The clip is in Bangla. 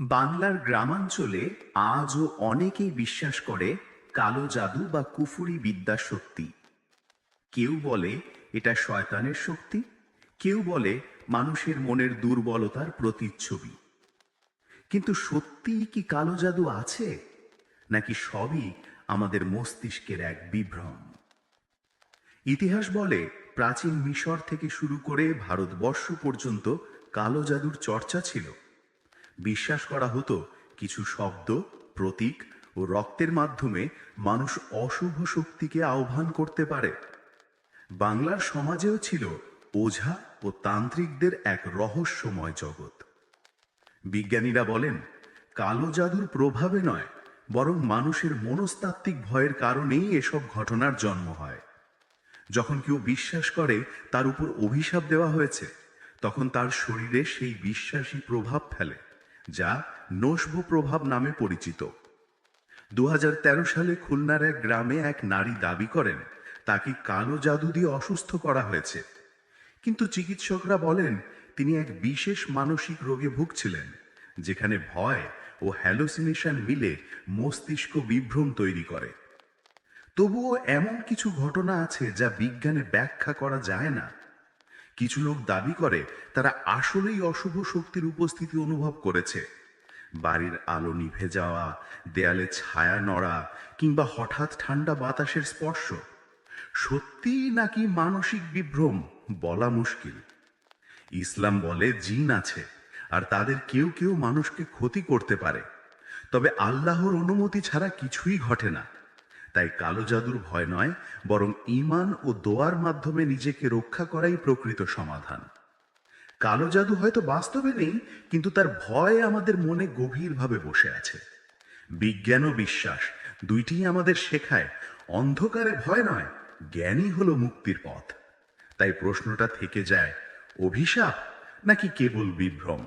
বাংলার গ্রামাঞ্চলে আজও অনেকেই বিশ্বাস করে কালো জাদু বা কুফুরি বিদ্যা সত্যি কেউ বলে এটা শয়তানের শক্তি, কেউ বলে মানুষের মনের দুর্বলতার প্রতিচ্ছবি। কিন্তু সত্যিই কি কালো জাদু আছে, নাকি সবই আমাদের মস্তিষ্কের এক বিভ্রম? ইতিহাস বলে প্রাচীন মিশর থেকে শুরু করে ভারতবর্ষ পর্যন্ত কালো জাদুর চর্চা ছিল। বিশ্বাস করা হতো কিছু শব্দ, প্রতীক ও রক্তের মাধ্যমে মানুষ অশুভ শক্তিকে আহ্বান করতে পারে। বাংলার সমাজেও ছিল ওঝা ও তান্ত্রিকদের এক রহস্যময় জগৎ। বিজ্ঞানীরা বলেন, কালো জাদুর প্রভাবে নয়, বরং মানুষের মনস্তাত্ত্বিক ভয়ের কারণেই এসব ঘটনার জন্ম হয়। যখন কেউ বিশ্বাস করে, তার উপর অভিশাপ দেওয়া হয়েছে, তখন তার শরীরে সেই বিশ্বাসী প্রভাব ফেলে। যা নসব প্রভাব নামে পরিচিত। দু হাজার তেরো সালে খুলনার এক গ্রামে এক নারী দাবি করেন, তাকে কালো জাদু দিয়ে অসুস্থ করা হয়েছে। কিন্তু চিকিৎসকরা বলেন, তিনি এক বিশেষ মানসিক রোগে ভুগছিলেন, যেখানে ভয় ও হ্যালোসিনেশন মিলে মস্তিষ্ক বিভ্রম তৈরি করে। তবুও এমন কিছু ঘটনা আছে যা বিজ্ঞানে ব্যাখ্যা করা যায় না। কিছু লোক দাবি করে, তারা আসলেই অশুভ শক্তির উপস্থিতি অনুভব করেছে। বাড়ির আলো নিভে যাওয়া, দেয়ালে ছায়া নড়া, কিংবা হঠাৎ ঠান্ডা বাতাসের স্পর্শ। সত্যিই নাকি মানসিক বিভ্রম বলা মুশকিল। ইসলাম বলে জিন আছে, আর তাদের কেউ কেউ মানুষকে ক্ষতি করতে পারে। তবে আল্লাহর অনুমতি ছাড়া কিছুই ঘটে না। তাই কালো জাদুর ভয় নয়, বরং ঈমান ও দোয়ার মাধ্যমে নিজেকে রক্ষা করাই প্রকৃত সমাধান। কালো জাদু হয়তো বাস্তবে নেই, কিন্তু তার ভয় আমাদের মনে গভীরভাবে বসে আছে। বিজ্ঞান ও বিশ্বাস দুইটিই আমাদের শেখায়, অন্ধকারে ভয় নয়, জ্ঞানই হলো মুক্তির পথ। তাই প্রশ্নটা থেকে যায়, অভিশাপ নাকি কেবল বিভ্রম?